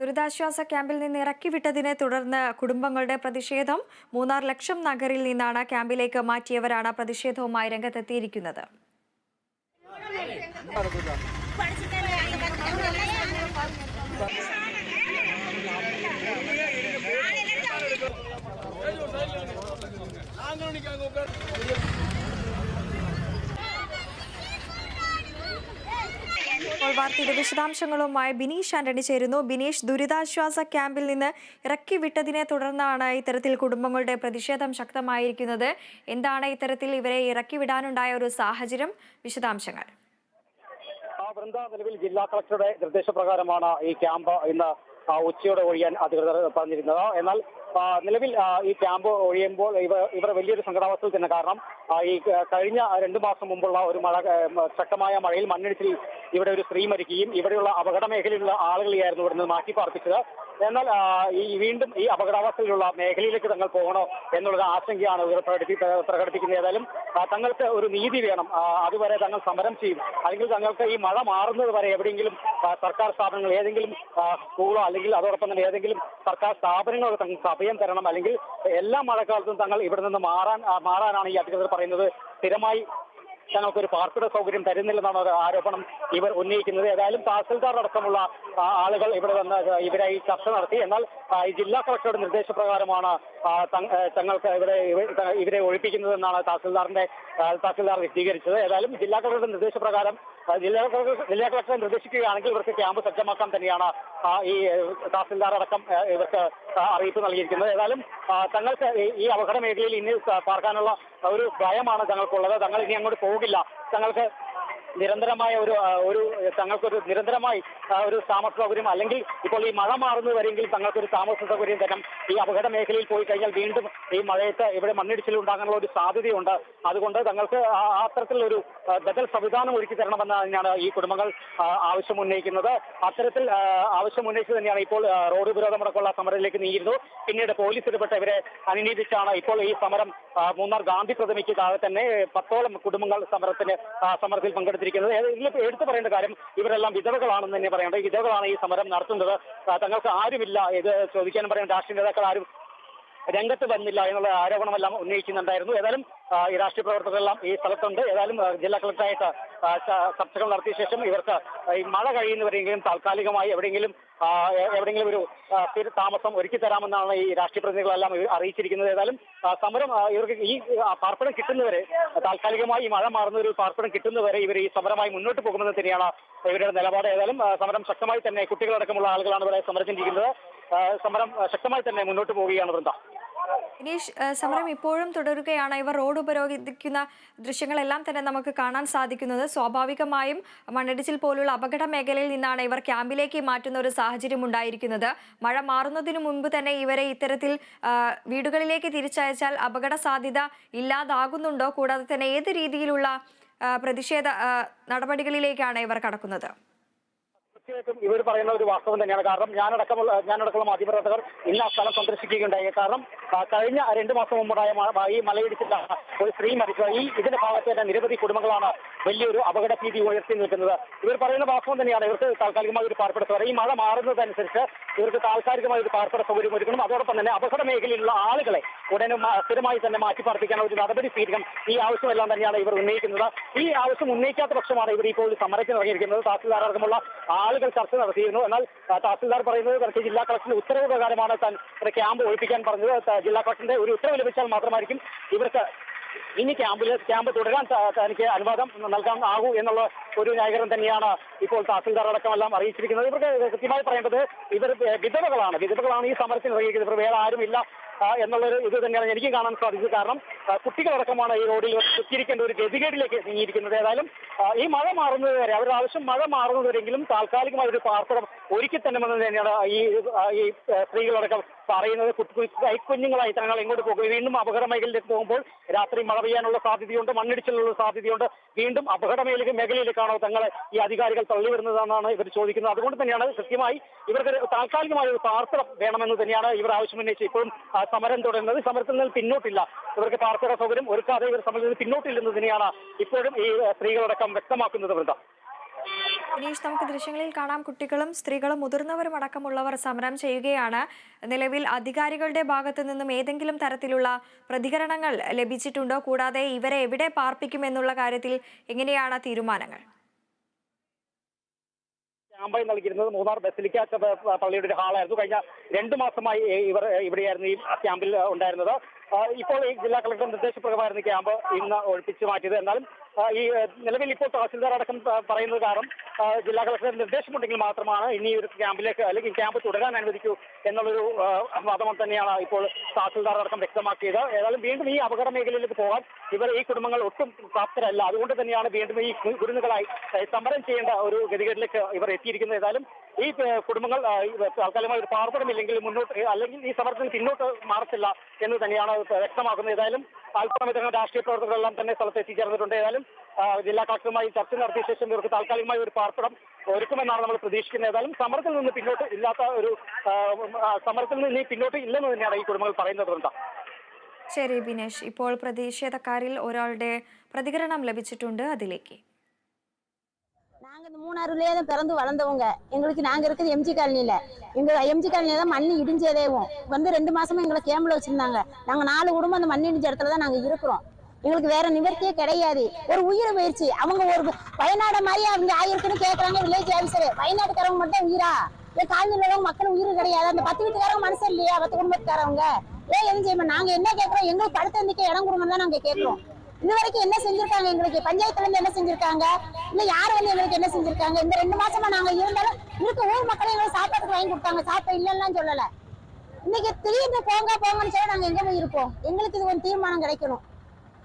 ദുരിതാശ്വാസ ക്യാമ്പിൽ നിന്ന് ഇറക്കിവിട്ടതിനെ തുടർന്ന് കുടുംബങ്ങളുടെ പ്രതിഷേധം മൂന്നാർ ലക്ഷം നഗറിൽ നിന്നാണ് ക്യാമ്പിലേക്ക് മാറ്റിയവരാണ് പ്രതിഷേധവുമായി രംഗത്തെത്തിയിരിക്കുന്നത്. വാർത്തയുടെ വിശദാംശങ്ങളുമായി ബിനീഷ് ആന്റണി ചേരുന്നു. ബിനീഷ് ദുരിതാശ്വാസ ക്യാമ്പിൽ നിന്ന് ഇറക്കി വിട്ടതിനെ തുടർന്നാണ് ഇത്തരത്തിൽ കുടുംബങ്ങളുടെ പ്രതിഷേധം ശക്തമായിരിക്കുന്നത്. എന്താണ് ഇത്തരത്തിൽ ഇവരെ ഇറക്കി വിടാനുണ്ടായ ഒരു സാഹചര്യം? വിശദാംശങ്ങൾ. വൃന്ദ നിലവിൽ ജില്ലാ കളക്ടറുടെ നിർദ്ദേശപ്രകാരമാണ് ഈ ക്യാമ്പ് ഇന്ന് ഉച്ചയോടെ ഒഴിയാൻ അധികൃതർ പറഞ്ഞിരുന്നത്. എന്നാൽ നിലവിൽ ഈ ക്യാമ്പ് ഒഴിയുമ്പോൾ ഇവർ ഇവർ വലിയൊരു സങ്കടാവസ്ഥയിൽ തന്നെ. കാരണം ഈ കഴിഞ്ഞ രണ്ടു മാസം മുമ്പുള്ള ഒരു മഴ ശക്തമായ മഴയിൽ മണ്ണിടിച്ചിൽ ഇവിടെ ഒരു സ്ത്രീ മരിക്കുകയും ഇവിടെയുള്ള അപകട മേഖലയിലുള്ള ആളുകളെയായിരുന്നു ഇവിടെ നിന്ന് മാറ്റി പാർപ്പിച്ചത് എന്നാൽ ഈ വീണ്ടും ഈ അപകടാവസ്ഥയിലുള്ള മേഖലയിലേക്ക് തങ്ങൾ പോകണോ എന്നുള്ളത് ആശങ്കയാണ് ഇവർ പ്രകടിപ്പി പ്രകടിപ്പിക്കുന്നത്. ഏതായാലും തങ്ങൾക്ക് ഒരു നീതി വേണം. അതുവരെ തങ്ങൾ സമരം ചെയ്യും. അല്ലെങ്കിൽ തങ്ങൾക്ക് ഈ മഴ മാറുന്നത് വരെ എവിടെയെങ്കിലും സർക്കാർ സ്ഥാപനങ്ങൾ ഏതെങ്കിലും സ്കൂളോ അല്ലെങ്കിൽ അതോടൊപ്പം തന്നെ ഏതെങ്കിലും സർക്കാർ സ്ഥാപനങ്ങളോ തങ്ങൾക്ക് അഭയം തരണം. അല്ലെങ്കിൽ എല്ലാ മഴക്കാലത്തും തങ്ങൾ ഇവിടെ നിന്ന് മാറാൻ മാറാനാണ് ഈ അധികൃതർ പറയുന്നത്. സ്ഥിരമായി ഞങ്ങൾക്കൊരു പാർപ്പിട സൗകര്യം തരുന്നില്ലെന്നാണ് ഒരു ആരോപണം ഇവർ ഉന്നയിക്കുന്നത്. ഏതായാലും തഹസിൽദാർ അടക്കമുള്ള ആളുകൾ ഇവിടെ വന്ന് ഇവരായി ചർച്ച നടത്തി. എന്നാൽ ഈ ജില്ലാ കളക്ടറുടെ നിർദ്ദേശപ്രകാരമാണ് തങ്ങൾക്ക് ഇവിടെ ഇവരെ ഒഴിപ്പിക്കുന്നതെന്നാണ് തഹസിൽദാറിന്റെ തഹസിൽദാർ വിശദീകരിച്ചത്. ഏതായാലും ജില്ലാ കളക്ടറുടെ നിർദ്ദേശപ്രകാരം ജില്ലാ കളക്ടർ ജില്ലാ കളക്ടറെ നിർദ്ദേശിക്കുകയാണെങ്കിൽ ഇവർക്ക് ക്യാമ്പ് സജ്ജമാക്കാൻ തന്നെയാണ് ഈ തഹസിൽദാർ അടക്കം ഇവർക്ക് അറിയിപ്പ് നൽകിയിരിക്കുന്നത്. ഏതായാലും തങ്ങൾക്ക് ഈ അപകട മേഖലയിൽ ഇനി പാർക്കാനുള്ള ഒരു ഭയമാണ് തങ്ങൾക്കുള്ളത്. തങ്ങൾ ഇനി അങ്ങോട്ട് പോകില്ല. തങ്ങൾക്ക് നിരന്തരമായ ഒരു ഒരു തങ്ങൾക്കൊരു നിരന്തരമായി ഒരു താമസ സൗകര്യം അല്ലെങ്കിൽ ഇപ്പോൾ ഈ മഴ മാറുന്നത് വരെയെങ്കിൽ തങ്ങൾക്കൊരു താമസ സൗകര്യം തരണം. ഈ അപകട മേഖലയിൽ പോയി കഴിഞ്ഞാൽ വീണ്ടും ഈ മഴയത്ത് ഇവിടെ മണ്ണിടിച്ചിൽ ഉണ്ടാകാനുള്ള ഒരു സാധ്യതയുണ്ട്. അതുകൊണ്ട് തങ്ങൾക്ക് അത്തരത്തിലൊരു ബദൽ സംവിധാനം ഒരുക്കി തരണമെന്ന് തന്നെയാണ് ഈ കുടുംബങ്ങൾ ആവശ്യം ഉന്നയിക്കുന്നത്. അത്തരത്തിൽ ആവശ്യം ഉന്നയിച്ചു തന്നെയാണ് ഇപ്പോൾ റോഡ് ഉപരോധമടക്കമുള്ള സമരത്തിലേക്ക് നീങ്ങിയിരുന്നു. പിന്നീട് പോലീസ് ഇടപെട്ട് ഇവരെ അനുനീതിച്ചാണ് ഇപ്പോൾ ഈ സമരം മൂന്നാർ ഗാന്ധി പ്രതിമയ്ക്ക് താഴെ തന്നെ പത്തോളം കുടുംബങ്ങൾ സമരത്തിന് സമരത്തിൽ സമരത്തിൽ പങ്കെടുത്തിരിക്കുന്നത് ഇതിൽ എടുത്തു പറയേണ്ട കാര്യം ഇവരെല്ലാം വിധവകളാണെന്ന് തന്നെ പറയേണ്ടത്. വിധവകളാണ് ഈ സമരം നടത്തുന്നത്. തങ്ങൾക്ക് ആരുമില്ല. ഇത് ചോദിക്കാനും പറയുന്ന രാഷ്ട്രീയ നേതാക്കൾ ആരും രംഗത്ത് വന്നില്ല എന്നുള്ള ആരോപണമെല്ലാം ഉന്നയിക്കുന്നുണ്ടായിരുന്നു. ഏതായാലും ഈ രാഷ്ട്രീയ പ്രവർത്തകരെല്ലാം ഈ സ്ഥലത്തുണ്ട്. ഏതായാലും ജില്ലാ കളക്ടറായിട്ട് ചർച്ചകൾ നടത്തിയ ശേഷം ഇവർക്ക് ഈ മഴ കഴിയുന്നവരെങ്കിലും താൽക്കാലികമായി എവിടെയെങ്കിലും എവിടെയെങ്കിലും ഒരു സ്ഥിര താമസം ഒരുക്കി തരാമെന്നാണ് ഈ രാഷ്ട്രീയ പ്രതിനിധികളെല്ലാം അറിയിച്ചിരിക്കുന്നത്. ഏതായാലും സമരം ഇവർക്ക് ഈ പാർപ്പിടം കിട്ടുന്നവരെ താൽക്കാലികമായി ഈ മഴ മാറുന്ന ഒരു പാർപ്പിടം കിട്ടുന്നവരെ ഇവർ ഈ സമരമായി മുന്നോട്ട് പോകുമെന്ന് തന്നെയാണ് ഇവരുടെ നിലപാട്. ഏതായാലും സമരം ശക്തമായി തന്നെ കുട്ടികളടക്കമുള്ള ആളുകളാണ് ഇവിടെ സമരത്തിനിരിക്കുന്നത്. സമരം ശക്തമായി തന്നെ മുന്നോട്ട് പോവുകയാണ് വൃന്ദ. സമരം ഇപ്പോഴും തുടരുകയാണ്. ഇവർ റോഡ് ഉപരോധിക്കുന്ന ദൃശ്യങ്ങളെല്ലാം തന്നെ നമുക്ക് കാണാൻ സാധിക്കുന്നത്. സ്വാഭാവികമായും മണ്ണിടിച്ചിൽ പോലുള്ള അപകട മേഖലയിൽ നിന്നാണ് ഇവർ ക്യാമ്പിലേക്ക് മാറ്റുന്ന ഒരു സാഹചര്യം ഉണ്ടായിരിക്കുന്നത്. മഴ മാറുന്നതിനു മുൻപ് തന്നെ ഇവരെ ഇത്തരത്തിൽ വീടുകളിലേക്ക് തിരിച്ചയച്ചാൽ അപകട സാധ്യത ഇല്ലാതാകുന്നുണ്ടോ? കൂടാതെ തന്നെ ഏത് രീതിയിലുള്ള പ്രതിഷേധ നടപടികളിലേക്കാണ് ഇവർ കടക്കുന്നത്? തീർച്ചയായിട്ടും ഇവർ പറയുന്ന ഒരു വാസ്തവം തന്നെയാണ്. കാരണം ഞാനടക്കമുള്ള ഞാനടക്കമുള്ള മാധ്യമപ്രവർത്തകർ ഇന്ന് ആ സ്ഥലം സന്ദർശിക്കുകയുണ്ടായി. കാരണം കഴിഞ്ഞ രണ്ട് മാസം മുമ്പുണ്ടായ ഈ മലയിടിച്ചിൽ ഒരു സ്ത്രീ മരിച്ച. ഈ ഇതിന്റെ ഭാഗത്ത് തന്നെ നിരവധി കുടുംബങ്ങളാണ് വലിയൊരു അപകട ഭീതി ഉയർത്തി നിൽക്കുന്നത്. ഇവർ പറയുന്ന വാസ്തവം തന്നെയാണ് ഇവർക്ക് താൽക്കാലികമായി ഒരു പാർപ്പിട ഈ മഴ മാറുന്നതനുസരിച്ച് ഇവർക്ക് താൽക്കാലികമായി ഒരു പാർപ്പിട സൗകര്യം ഒരുക്കണം. അതോടൊപ്പം തന്നെ അപകട മേഖലയിലുള്ള ആളുകളെ ഉടനെ സ്ഥിരമായി തന്നെ മാറ്റി പാർപ്പിക്കാൻ ഒരു നടപടി സ്വീകരിക്കണം ഈ ആവശ്യമെല്ലാം തന്നെയാണ് ഇവർ ഉന്നയിക്കുന്നത്. ഈ ആവശ്യം ഉന്നയിക്കാത്ത പക്ഷമാണ് ഇവർ ഇപ്പോൾ സമരത്തിന് ഇറങ്ങിയിരിക്കുന്നത് തഹസിൽദാർ അടക്കമുള്ള ആളുകൾ ചർച്ച നടത്തിയിരുന്നു. എന്നാൽ തഹസിൽദാർ പറയുന്നത് തനിക്ക് ജില്ലാ കളക്ടറിന്റെ ഉത്തരവ് പ്രകാരമാണ് താൻ ക്യാമ്പ് ഒഴിപ്പിക്കാൻ പറഞ്ഞത്. ജില്ലാ കളക്ടറിന്റെ ഒരു ഉത്തരവ് ലഭിച്ചാൽ മാത്രമായിരിക്കും ഇവർക്ക് ഇനി ക്യാമ്പിൽ ക്യാമ്പ് തുടരാൻ തനിക്ക് അനുവാദം നൽകാൻ ആകൂ എന്നുള്ള ഒരു ന്യായീകരണം തന്നെയാണ് ഇപ്പോൾ തഹസിൽദാർ അടക്കമെല്ലാം അറിയിച്ചിരിക്കുന്നത്. ഇവർക്ക് കൃത്യമായി പറയേണ്ടത് ഇവർ വിധവകളാണ്. വിധവകളാണ് ഈ സമരത്തിന് ഇറങ്ങിയിരിക്കുന്നത്. ഇവർ വേറെ ആരുമില്ല. എന്നുള്ളൊരു ഇത് തന്നെയാണ് എനിക്ക് കാണാൻ സാധിച്ചത്. കാരണം കുട്ടികളടക്കമാണ് ഈ റോഡിൽ കുത്തിയിരിക്കേണ്ട ഒരു ഗതികേടിലേക്ക് നീങ്ങിയിരിക്കുന്നത് ഏതായാലും ഈ മഴ മാറുന്നത് വരെ അവരുടെ ആവശ്യം മഴ മാറുന്നത് വരെങ്കിലും താൽക്കാലികമായ ഒരു പാർപ്പിടം ഒരുക്കി വന്നത് തന്നെയാണ് ഈ ഈ സ്ത്രീകളടക്കം പറയുന്നത്. കൈക്കുഞ്ഞുങ്ങളായി തങ്ങൾ എങ്ങോട്ട് പോകും. വീണ്ടും അപകട മേഖലയിലേക്ക് പോകുമ്പോൾ രാത്രി മഴ പെയ്യാനുള്ള സാധ്യതയുണ്ട് മണ്ണിടിച്ചിലുള്ള സാധ്യതയുണ്ട്. വീണ്ടും അപകട മേഖല മേഖലയിലേക്കാണോ തങ്ങളെ ഈ അധികാരികൾ തള്ളി വരുന്നതെന്നാണ് ഇവർ ചോദിക്കുന്നത്. അതുകൊണ്ട് തന്നെയാണ് കൃത്യമായി ഇവർക്ക് താൽക്കാലികമായ ഒരു പാർപ്പിടം വേണമെന്ന് തന്നെയാണ് ഇവർ ആവശ്യമുന്നയിച്ച് ഇപ്പോഴും സമരം തുടരുന്നത്. സമരത്തിൽ നിന്ന് പിന്നോട്ടില്ല. ഇവർക്ക് പാർപ്പിട സൗകര്യം ഒരുക്കാതെ ഇവർ സമരത്തിൽ നിന്ന് പിന്നോട്ടില്ലെന്ന് തന്നെയാണ് ഇപ്പോഴും ഈ സ്ത്രീകളടക്കം വ്യക്തമാക്കുന്നത് വൃന്ദ. വിനീഷ് നമുക്ക് ദൃശ്യങ്ങളിൽ കാണാം കുട്ടികളും സ്ത്രീകളും മുതിർന്നവരും അടക്കമുള്ളവർ സമരം ചെയ്യുകയാണ്. നിലവിൽ അധികാരികളുടെ ഭാഗത്തു നിന്നും ഏതെങ്കിലും തരത്തിലുള്ള പ്രതികരണങ്ങൾ ലഭിച്ചിട്ടുണ്ടോ? കൂടാതെ ഇവരെ എവിടെ പാർപ്പിക്കുമെന്നുള്ള കാര്യത്തിൽ എങ്ങനെയാണ് തീരുമാനങ്ങൾ? ക്യാമ്പായി നൽകിയിരുന്നത് മൂന്നാർ ബസിലിക്ക പള്ളിയുടെ ഒരു ഹാളായിരുന്നു. കഴിഞ്ഞ രണ്ടു മാസമായി ഇവർ ഇവിടെയായിരുന്നു ഈ ക്യാമ്പിൽ ഉണ്ടായിരുന്നത്. ഇപ്പോൾ ഈ ജില്ലാ കളക്ടർ നിർദ്ദേശപ്രകാരമായിരുന്നു ക്യാമ്പ് ഇന്ന് ഒഴിപ്പിച്ചു മാറ്റിയത്. എന്നാലും ഈ നിലവിൽ ഇപ്പോൾ തഹസിൽദാർ അടക്കം പറയുന്നത് കാരണം ജില്ലാ കളക്ടർ നിർദ്ദേശമുണ്ടെങ്കിൽ മാത്രമാണ് ഇനി ഒരു ക്യാമ്പിലേക്ക് അല്ലെങ്കിൽ ക്യാമ്പ് തുടരാൻ അനുവദിക്കൂ എന്നുള്ളൊരു വാദം തന്നെയാണ് ഇപ്പോൾ തഹസിൽദാർ അടക്കം വ്യക്തമാക്കിയത്. ഏതായാലും വീണ്ടും ഈ അപകട മേഖലയിലേക്ക് പോകാൻ ഇവർ ഈ കുടുംബങ്ങൾ ഒട്ടും പ്രാപ്തരല്ല. അതുകൊണ്ട് തന്നെയാണ് വീണ്ടും ഈ കുരുന്നുകളായി സമരം ചെയ്യേണ്ട ഒരു ഗതികേടിലേക്ക് ഇവർ എത്തിയിരിക്കുന്നത്. ഏതായാലും ഈ കുടുംബങ്ങൾ താൽക്കാലികമായി ഒരു പാർപ്പിടമില്ലെങ്കിൽ മുന്നോട്ട് അല്ലെങ്കിൽ ഈ സമരത്തിന് പിന്നോട്ട് മാറത്തില്ല എന്ന് തന്നെയാണ് വ്യക്തമാക്കുന്നത്. ഏതായാലും താൽക്കാലിക രാഷ്ട്രീയ പ്രവർത്തകരെല്ലാം തന്നെ സ്ഥലത്ത് എത്തിച്ചേർന്നിട്ടുണ്ട്. ഏതായാലും ജില്ലാ കളക്ടറുമായി ചർച്ച നടത്തിയ ശേഷം ഇവർക്ക് താൽക്കാലികമായി ഒരു പാർപ്പിടം ഒരുക്കുമെന്നാണ് നമ്മൾ പ്രതീക്ഷിക്കുന്നത്. ഏതായാലും സമരത്തിൽ നിന്ന് പിന്നോട്ട് ഇല്ലാത്ത ഒരു സമരത്തിൽ നിന്ന് ഇനി പിന്നോട്ട് ഇല്ലെന്ന് തന്നെയാണ് ഈ കുടുംബങ്ങൾ പറയുന്നത് വൃന്ദ. ശരി ബിനേഷ്. ഇപ്പോൾ പ്രതിഷേധക്കാരിൽ ഒരാളുടെ പ്രതികരണം ലഭിച്ചിട്ടുണ്ട്. അതിലേക്ക് நாங்க இந்த மூணாறுலயே தான் பிறந்து வளர்ந்தவங்க. எங்களுக்கு நாங்க இருக்குது எம்ஜி காலனில. எங்க எம்ஜி காலனியில தான் மண் இடிஞ்சதேவும். வந்து ரெண்டு மாசமா எங்களை கேம்ப்ல வச்சிருந்தாங்க. நாங்க நாலு குடும்பம் அந்த மண் இடிஞ்ச இடத்துல தான் நாங்க இருக்கிறோம். எங்களுக்கு வேற நிவர்த்தியே கிடையாது. ஒரு உயிர் போயிடுச்சு அவங்க ஒரு வயநாடு மாதிரி அவங்க ஆயிருக்குன்னு கேக்குறாங்க வில்லேஜ் ஆஃபீஸர் வயநாட்டுக்காரவங்க மட்டும் உயிரா? ஏன் காலனியில் மக்கள் உயிர் கிடையாது. அந்த பத்து வீட்டுக்காரவங்க மனசு இல்லையா? பத்து குடும்பத்துக்காரவங்க. ஏன் எதுவும் செய்யணும் நாங்க என்ன கேட்கறோம் எங்களுக்கு படுத்த இடம் கொடுங்கன்னு தான் நாங்க கேட்கிறோம் இது வரைக்கும் என்ன செஞ்சிருக்காங்க? எங்களுக்கு பஞ்சாயத்துல இருந்து என்ன செஞ்சிருக்காங்க? இல்ல யார் வந்து எங்களுக்கு என்ன செஞ்சிருக்காங்க? இந்த ரெண்டு மாசமா நாங்க இருந்தாலும் இருக்க ஊர் மக்களே எங்களுக்கு சாப்பாட்டுக்கு வாங்கி கொடுத்தாங்க. சாப்பிட இல்லைன்னு சொல்லல. இன்னைக்கு திடீர்னு போங்க போங்கன்னு சொல்ல நாங்க எங்க போய் இருப்போம்? எங்களுக்கு இது ஒரு தீர்மானம் கிடைக்கணும்.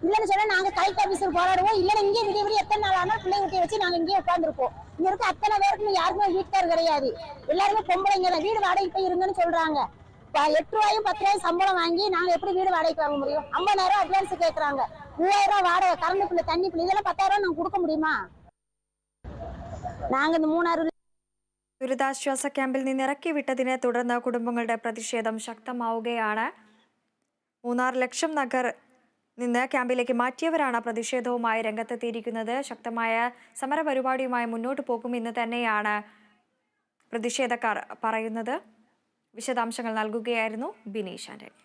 இல்லைன்னு சொல்ல நாங்க கலெக்டர் ஆபீஸர் போராடுவோம். இல்லைன்னா இங்கே விடிய விடிய எத்தனை நாள் ஆனால் பிள்ளை குட்டியை வச்சு நாங்க இங்கேயே உட்காந்துருப்போம் இங்க இருக்க அத்தனை பேருக்குன்னு யாருமே வீட்டுக்கார் கிடையாது. எல்லாருமே பொம்பளைங்க தான் வீடு வாடகை போய் இருங்கன்னு சொல்றாங்க. எட்டு ரூபாயும் பத்து ரூபாயும் சம்பளம் வாங்கி நாங்க எப்படி வீடு வாடகைக்கு வாங்க முடியும்? ஐம்பதாயிரம் அட்வான்ஸ் கேட்கறாங்க மூவாயிரம் ரூபாய் வாடகை கரண்ட் பில்லு தண்ணி பில்லு இதெல்லாம் பத்தாயிரம் ரூபாய் நாங்க கொடுக்க முடியுமா நாங்க இந்த மூணாறு ദുരിതാശ്വാസ ക്യാമ്പിൽ നിന്ന് ഇറക്കി വിട്ടതിനെ തുടർന്ന് കുടുംബങ്ങളുടെ പ്രതിഷേധം ശക്തമാവുകയാണ് മൂന്നാർ ലക്ഷം നഗർ നിന്ന് ക്യാമ്പിലേക്ക് മാറ്റിയവരാണ് പ്രതിഷേധവുമായി രംഗത്തെത്തിയിരിക്കുന്നത് ശക്തമായ സമരപരിപാടിയുമായി മുന്നോട്ട് പോകുമെന്ന് തന്നെയാണ് പ്രതിഷേധക്കാർ പറയുന്നത് വിശദാംശങ്ങൾ നൽകുകയായിരുന്നു ബിനീഷ് ആന്റണി